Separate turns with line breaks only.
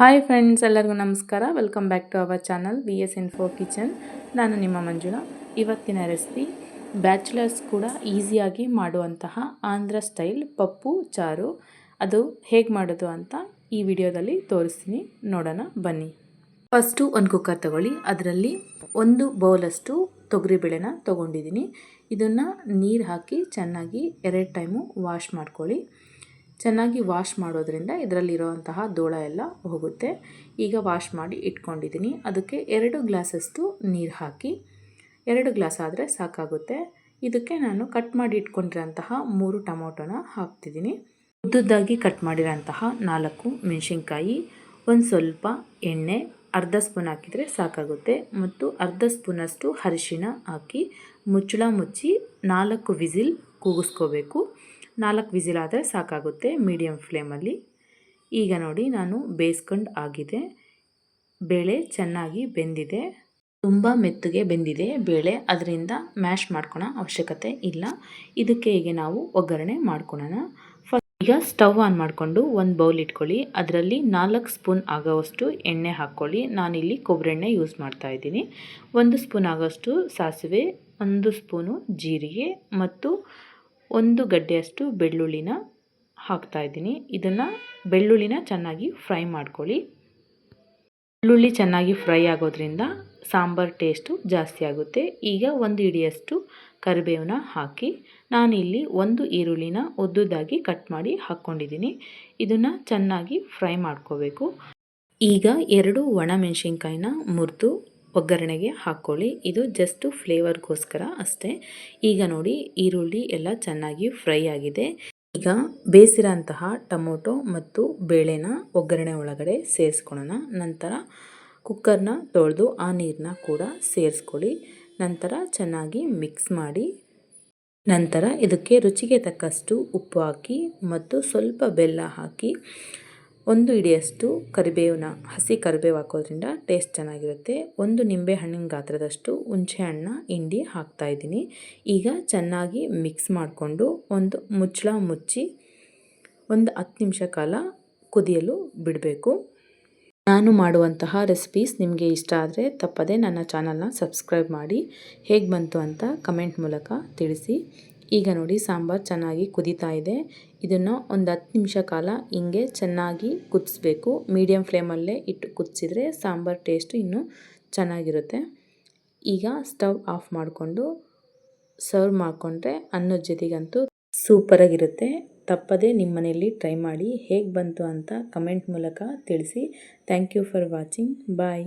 Hi friends ಎಲ್ಲರಿಗೂ ನಮಸ್ಕಾರ. Welcome back to our channel V S info kitchen ನಾನು ನಿಮ್ಮ ಮಂಜುಳ. ಇವತ್ತಿನ ರೆಸಿಪಿ ಬ್ಯಾಚುಲರ್ಸ್ ಕೂಡ ಈಸಿಯಾಗಿ ಮಾಡುವಂತಹ ಆಂಧ್ರ ಸ್ಟೈಲ್ ಪಪ್ಪು ಚಾರು. ಅದು ಹೇಗೆ ಮಾಡೋದು ಅಂತ ಈ ವಿಡಿಯೋದಲ್ಲಿ ತೋರಿಸ್ತೀನಿ. ನೋಡೋಣ, ಬನ್ನಿ. ಫಸ್ಟು ಒಂದು ಕುಕ್ಕರ್ ತಗೊಳ್ಳಿ. ಅದರಲ್ಲಿ ಒಂದು ಬೌಲಷ್ಟು ತೊಗರಿಬೇಳೆನ ತೊಗೊಂಡಿದ್ದೀನಿ. ಇದನ್ನು ನೀರು ಹಾಕಿ ಚೆನ್ನಾಗಿ ಎರಡು ಟೈಮು ವಾಶ್ ಮಾಡ್ಕೊಳ್ಳಿ. ಚೆನ್ನಾಗಿ ವಾಶ್ ಮಾಡೋದ್ರಿಂದ ಇದರಲ್ಲಿರುವಂತಹ ದೋಳ ಎಲ್ಲ ಹೋಗುತ್ತೆ. ಈಗ ವಾಶ್ ಮಾಡಿ ಇಟ್ಕೊಂಡಿದ್ದೀನಿ. ಅದಕ್ಕೆ ಎರಡು ಗ್ಲಾಸಷ್ಟು ನೀರು ಹಾಕಿ, ಎರಡು ಗ್ಲಾಸ್ ಆದರೆ ಸಾಕಾಗುತ್ತೆ. ಇದಕ್ಕೆ ನಾನು ಕಟ್ ಮಾಡಿ ಇಟ್ಕೊಂಡಿರೋಂತಹ ಮೂರು ಟೊಮೊಟೊನ ಹಾಕ್ತಿದ್ದೀನಿ. ಉದ್ದುದ್ದಾಗಿ ಕಟ್ ಮಾಡಿರೋಂತಹ ನಾಲ್ಕು ಮೆಣಸಿನ್ಕಾಯಿ, ಒಂದು ಸ್ವಲ್ಪ ಎಣ್ಣೆ, ಅರ್ಧ ಸ್ಪೂನ್ ಹಾಕಿದರೆ ಸಾಕಾಗುತ್ತೆ. ಮತ್ತು ಅರ್ಧ ಸ್ಪೂನಷ್ಟು ಅರಿಶಿಣ ಹಾಕಿ ಮುಚ್ಚಳ ಮುಚ್ಚಿ ನಾಲ್ಕು ವಿಸಿಲ್ ಕೂಗಿಸ್ಕೋಬೇಕು. ನಾಲ್ಕು ವಿಸಿಲ್ ಆದರೆ ಸಾಕಾಗುತ್ತೆ ಮೀಡಿಯಮ್ ಫ್ಲೇಮಲ್ಲಿ. ಈಗ ನೋಡಿ, ನಾನು ಬೇಯಿಸ್ಕೊಂಡು ಆಗಿದೆ. ಬೇಳೆ ಚೆನ್ನಾಗಿ ಬೆಂದಿದೆ. ತುಂಬ ಮೆತ್ತಗೆ ಬೆಂದಿದೆ ಬೇಳೆ. ಅದರಿಂದ ಮ್ಯಾಶ್ ಮಾಡ್ಕೊಳೋ ಅವಶ್ಯಕತೆ ಇಲ್ಲ. ಇದಕ್ಕೆ ಈಗ ನಾವು ಒಗ್ಗರಣೆ ಮಾಡ್ಕೊಳೋಣ. ಈಗ ಸ್ಟವ್ ಆನ್ ಮಾಡಿಕೊಂಡು ಒಂದು ಬೌಲ್ ಇಟ್ಕೊಳ್ಳಿ. ಅದರಲ್ಲಿ ನಾಲ್ಕು ಸ್ಪೂನ್ ಆಗೋವಷ್ಟು ಎಣ್ಣೆ ಹಾಕ್ಕೊಳ್ಳಿ. ನಾನಿಲ್ಲಿ ಕೊಬ್ಬರಿ ಎಣ್ಣೆ ಯೂಸ್ ಮಾಡ್ತಾ ಇದ್ದೀನಿ. ಒಂದು ಸ್ಪೂನ್ ಆಗೋಷ್ಟು ಸಾಸಿವೆ, ಒಂದು ಸ್ಪೂನು ಜೀರಿಗೆ ಮತ್ತು ಒಂದು ಗಡ್ಡೆಯಷ್ಟು ಬೆಳ್ಳುಳ್ಳಿನ ಹಾಕ್ತಾಯಿದ್ದೀನಿ ಇದನ್ನು ಬೆಳ್ಳುಳ್ಳಿನ ಚೆನ್ನಾಗಿ ಫ್ರೈ ಮಾಡ್ಕೊಳ್ಳಿ. ಬೆಳ್ಳುಳ್ಳಿ ಚೆನ್ನಾಗಿ ಫ್ರೈ ಆಗೋದ್ರಿಂದ ಸಾಂಬಾರು ಟೇಸ್ಟು ಜಾಸ್ತಿ ಆಗುತ್ತೆ. ಈಗ ಒಂದು ಇಡಿಯಷ್ಟು ಕರಿಬೇವನ್ನ ಹಾಕಿ ನಾನಿಲ್ಲಿ ಒಂದು ಈರುಳ್ಳಿನ ಉದ್ದುದಾಗಿ ಕಟ್ ಮಾಡಿ ಹಾಕ್ಕೊಂಡಿದ್ದೀನಿ. ಇದನ್ನು ಚೆನ್ನಾಗಿ ಫ್ರೈ ಮಾಡ್ಕೋಬೇಕು. ಈಗ ಎರಡು ಒಣಮೆಣಸಿನ್ಕಾಯಿನ ಮುರಿದು ಒಗ್ಗರಣೆಗೆ ಹಾಕ್ಕೊಳ್ಳಿ. ಇದು ಜಸ್ಟು ಫ್ಲೇವರ್ಗೋಸ್ಕರ ಅಷ್ಟೇ. ಈಗ ನೋಡಿ ಈರುಳ್ಳಿ ಎಲ್ಲ ಚೆನ್ನಾಗಿ ಫ್ರೈ ಆಗಿದೆ. ಈಗ ಬೇಯಿಸಿರೋಂತಹ ಟೊಮೊಟೊ ಮತ್ತು ಬೇಳೆನ ಒಗ್ಗರಣೆ ಒಳಗಡೆ ಸೇರಿಸ್ಕೊಳ್ಳೋಣ. ನಂತರ ಕುಕ್ಕರ್ನ ತೊಳೆದು ಆ ನೀರನ್ನ ಕೂಡ ಸೇರಿಸ್ಕೊಳ್ಳಿ. ನಂತರ ಚೆನ್ನಾಗಿ ಮಿಕ್ಸ್ ಮಾಡಿ, ನಂತರ ಇದಕ್ಕೆ ರುಚಿಗೆ ತಕ್ಕಷ್ಟು ಉಪ್ಪು ಹಾಕಿ ಮತ್ತು ಸ್ವಲ್ಪ ಬೆಲ್ಲ ಹಾಕಿ ಒಂದು ಇಡಿಯಷ್ಟು ಕರಿಬೇವನ್ನ ಹಸಿ ಕರಿಬೇವು ಹಾಕೋದ್ರಿಂದ ಟೇಸ್ಟ್ ಚೆನ್ನಾಗಿರುತ್ತೆ. ಒಂದು ನಿಂಬೆ ಹಣ್ಣಿನ ಗಾತ್ರದಷ್ಟು ಹುಣಸೆ ಹಣ್ಣು ಹಿಂಡಿ ಹಾಕ್ತಾಯಿದ್ದೀನಿ ಈಗ ಚೆನ್ನಾಗಿ ಮಿಕ್ಸ್ ಮಾಡಿಕೊಂಡು ಒಂದು ಮುಚ್ಚಳ ಮುಚ್ಚಿ ಒಂದು ಹತ್ತು ನಿಮಿಷ ಕಾಲ ಕುದಿಯಲು ಬಿಡಬೇಕು. ನಾನು ಮಾಡುವಂತಹ ರೆಸಿಪೀಸ್ ನಿಮಗೆ ಇಷ್ಟ ಆದರೆ ತಪ್ಪದೆ ನನ್ನ ಚಾನಲ್ನ ಸಬ್ಸ್ಕ್ರೈಬ್ ಮಾಡಿ. ಹೇಗೆ ಬಂತು ಅಂತ ಕಮೆಂಟ್ ಮೂಲಕ ತಿಳಿಸಿ. ಈಗ ನೋಡಿ ಸಾಂಬಾರು ಚೆನ್ನಾಗಿ ಕುದೀತಾ ಇದೆ. ಇದನ್ನು ಒಂದು ಹತ್ತು ನಿಮಿಷ ಕಾಲ ಹಿಂಗೆ ಚೆನ್ನಾಗಿ ಕುದಿಸ್ಬೇಕು. ಮೀಡಿಯಮ್ ಫ್ಲೇಮಲ್ಲೇ ಇಟ್ಟು ಕುದಿಸಿದ್ರೆ ಸಾಂಬಾರು ಟೇಸ್ಟು ಇನ್ನೂ ಚೆನ್ನಾಗಿರುತ್ತೆ. ಈಗ ಸ್ಟವ್ ಆಫ್ ಮಾಡಿಕೊಂಡು ಸರ್ವ್ ಮಾಡಿಕೊಂಡ್ರೆ ಅನ್ನದ ಜೊತೆಗಂತೂ ಸೂಪರಾಗಿರುತ್ತೆ. ತಪ್ಪದೇ ನಿಮ್ಮ ಮನೆಯಲ್ಲಿ ಟ್ರೈ ಮಾಡಿ ಹೇಗೆ ಬಂತು ಅಂತ ಕಮೆಂಟ್ ಮೂಲಕ ತಿಳಿಸಿ. Thank you for watching. Bye.